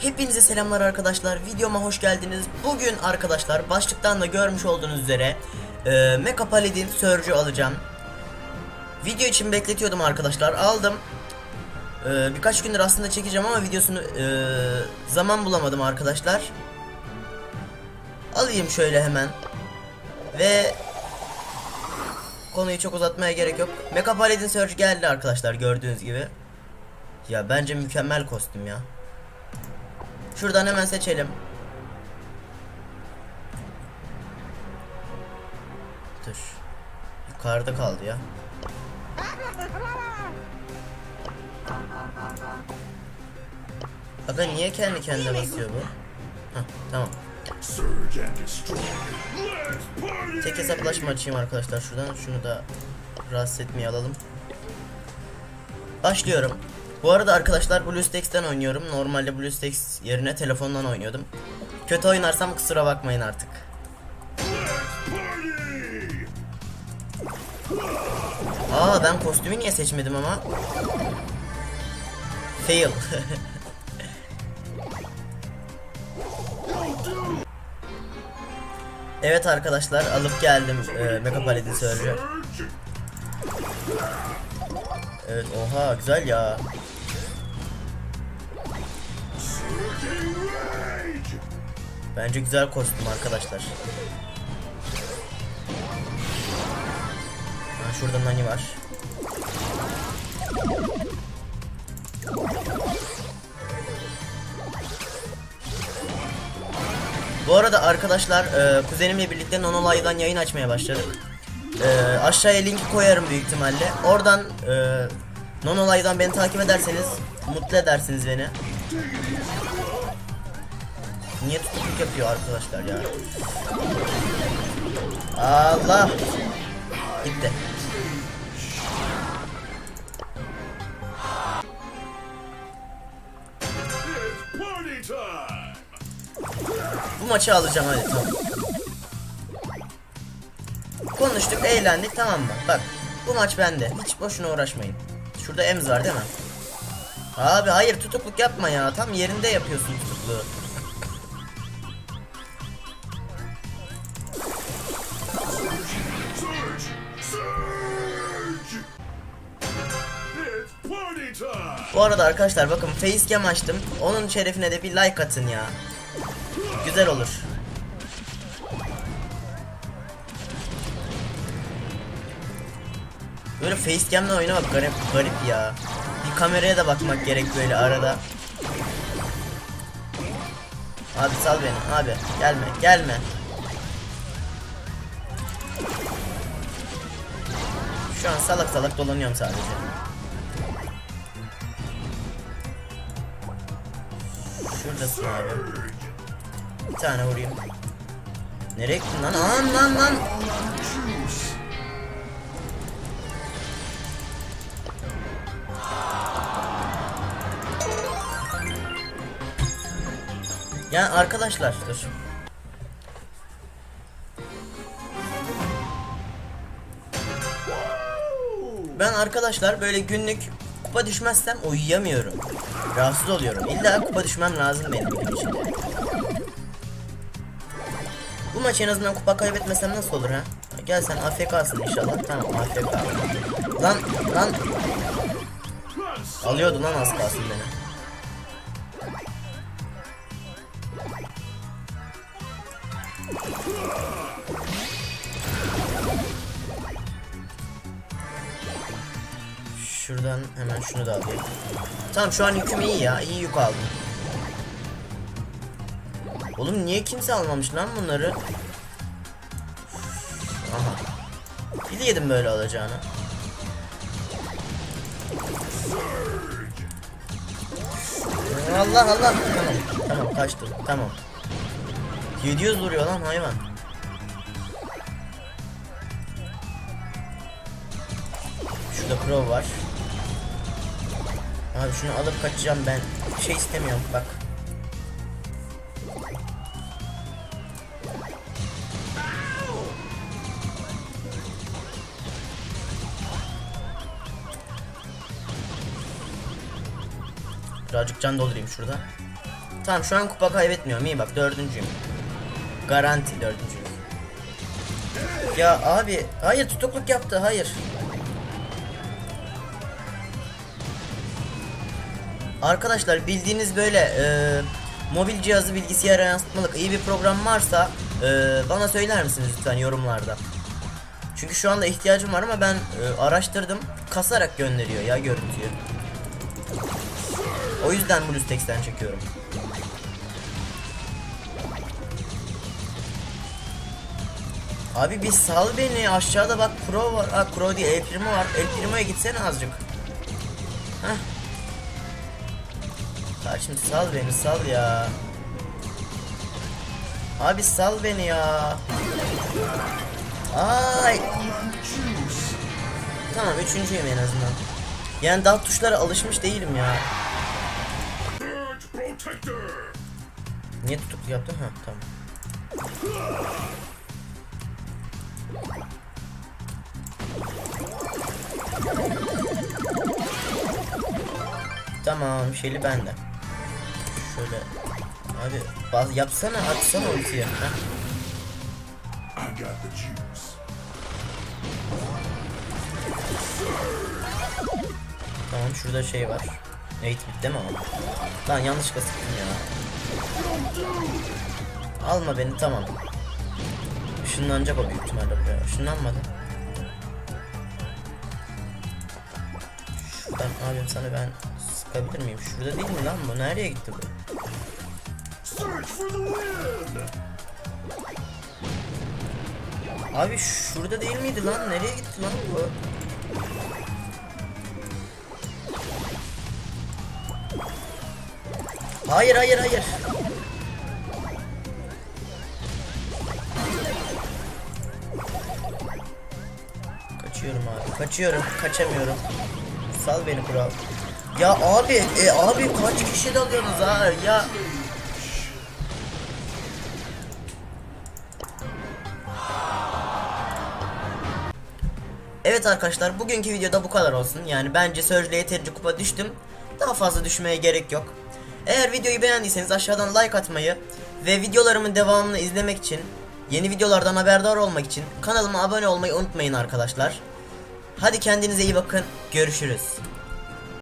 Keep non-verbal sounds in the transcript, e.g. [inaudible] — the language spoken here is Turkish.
Hepinize selamlar arkadaşlar. Videoma hoş geldiniz. Bugün arkadaşlar başlıktan da görmüş olduğunuz üzere e, Mecha Paladin Surge'ü alacağım. Video için bekletiyordum arkadaşlar. Aldım. E, birkaç gündür aslında çekeceğim ama videosunu e, zaman bulamadım arkadaşlar. Alayım şöyle hemen. Ve konuyu çok uzatmaya gerek yok. Mecha Paladin Surge geldi arkadaşlar gördüğünüz gibi. Ya bence mükemmel kostüm ya. Şuradan hemen seçelim. Dur. Yukarıda kaldı ya. Aga niye kendi kendine basıyor bu? Hah tamam. Tek hesaplaşma açayım arkadaşlar şuradan. Şunu da rahatsız etmeye alalım. Başlıyorum. Bu arada arkadaşlar BlueStacks'ten oynuyorum. Normalde BlueStacks yerine telefondan oynuyordum. Kötü oynarsam kusura bakmayın artık. Aa ben kostümü niye seçmedim ama? Fail. [laughs] evet arkadaşlar alıp geldim e, Mecha Paladin Surge'ü. Surge! Evet oha güzel ya. Bence güzel kostüm arkadaşlar. Ha, şurada Nani var. Bu arada arkadaşlar e, kuzenimle birlikte Nonolay'dan yayın açmaya başladık. E, aşağıya linki koyarım büyük ihtimalle. Oradan e, Nonolay'dan beni takip ederseniz mutlu edersiniz beni. Niye tutukluk yapıyor arkadaşlar ya? Allah! Gitti. Bu maçı alacağım hadi tamam. Konuştuk, eğlendik tamam mı? Bak, bu maç bende. Hiç boşuna uğraşmayın. Şurada Ems var değil mi? Abi hayır tutukluk yapma ya. Tam yerinde yapıyorsun tutukluğu. Bu arada arkadaşlar bakın facecam açtım. Onun şerefine de bir like atın ya. Güzel olur. Böyle facecam'la oynamak garip, garip ya. Bir kameraya da bakmak gerek böyle arada. Abi sal beni abi gelme gelme. Şu an salak salak dolanıyorum sadece. Şuradasın abi. Bir tane vurayım. Nereye gittin lan? Lan lan lan. Ya arkadaşlar dur. Ben arkadaşlar böyle günlük kupa düşmezsem uyuyamıyorum. Rahatsız oluyorum. İlla kupa düşmem lazım benim içinde. Bu maç en azından kupa kaybetmesem nasıl olur ha? Gel sen AFK'sın inşallah. Tamam AFK. Lan lan alıyordu lan az kalsın beni. Şuradan hemen şunu da alayım. Tamam şu an yüküm iyi ya. iyi yük aldım. Oğlum niye kimse almamış lan bunları? Aha. Biliyordum böyle olacağını. Allah Allah. Tamam. Tamam kaçtım. Tamam. 700 vuruyor lan hayvan. Şurada Crow var. Abi şunu alıp kaçacağım ben. Bir şey istemiyorum bak. Birazcık can doldurayım şurada. Tamam şu an kupa kaybetmiyorum iyi bak dördüncüyüm. Garanti dördüncüyüm. Ya abi hayır tutukluk yaptı hayır. Arkadaşlar bildiğiniz böyle e, mobil cihazı bilgisayara yansıtmalık iyi bir program varsa e, bana söyler misiniz lütfen yorumlarda. Çünkü şu anda ihtiyacım var ama ben e, araştırdım kasarak gönderiyor ya görüntüyü. O yüzden BlueStacks'ten çekiyorum. Abi bir sal beni aşağıda bak Pro var. Ha Pro değil El Primo var. El Primo'ya gitsene azıcık. Kardeşim sal beni sal ya. Abi sal beni ya. Ay. Tamam üçüncüyüm en azından. Yani daha tuşlara alışmış değilim ya. Niye tutuklu yaptın? Ha tamam. Tamam şeyli bende. Şöyle abi baz yapsana atsana the juice. Tamam şurada şey var. Eğit bitti mi ama? Lan yanlışlıkla sıktım ya. Alma beni tamam. Işınlanacak o büyük ihtimalle buraya. Işınlanmadı. Şuradan abim sana ben sıkabilir miyim? Şurada değil mi lan bu? Nereye gitti bu? Abi şurada değil miydi lan? Nereye gitti lan bu? Hayır hayır hayır. Kaçıyorum abi. Kaçıyorum. Kaçamıyorum. Sal beni kural. Ya abi, e abi kaç kişi dalıyorsunuz ha? Ya Evet arkadaşlar bugünkü videoda bu kadar olsun. Yani bence Surge'le yeterince kupa düştüm. Daha fazla düşmeye gerek yok. Eğer videoyu beğendiyseniz aşağıdan like atmayı ve videolarımın devamını izlemek için, yeni videolardan haberdar olmak için kanalıma abone olmayı unutmayın arkadaşlar. Hadi kendinize iyi bakın. Görüşürüz.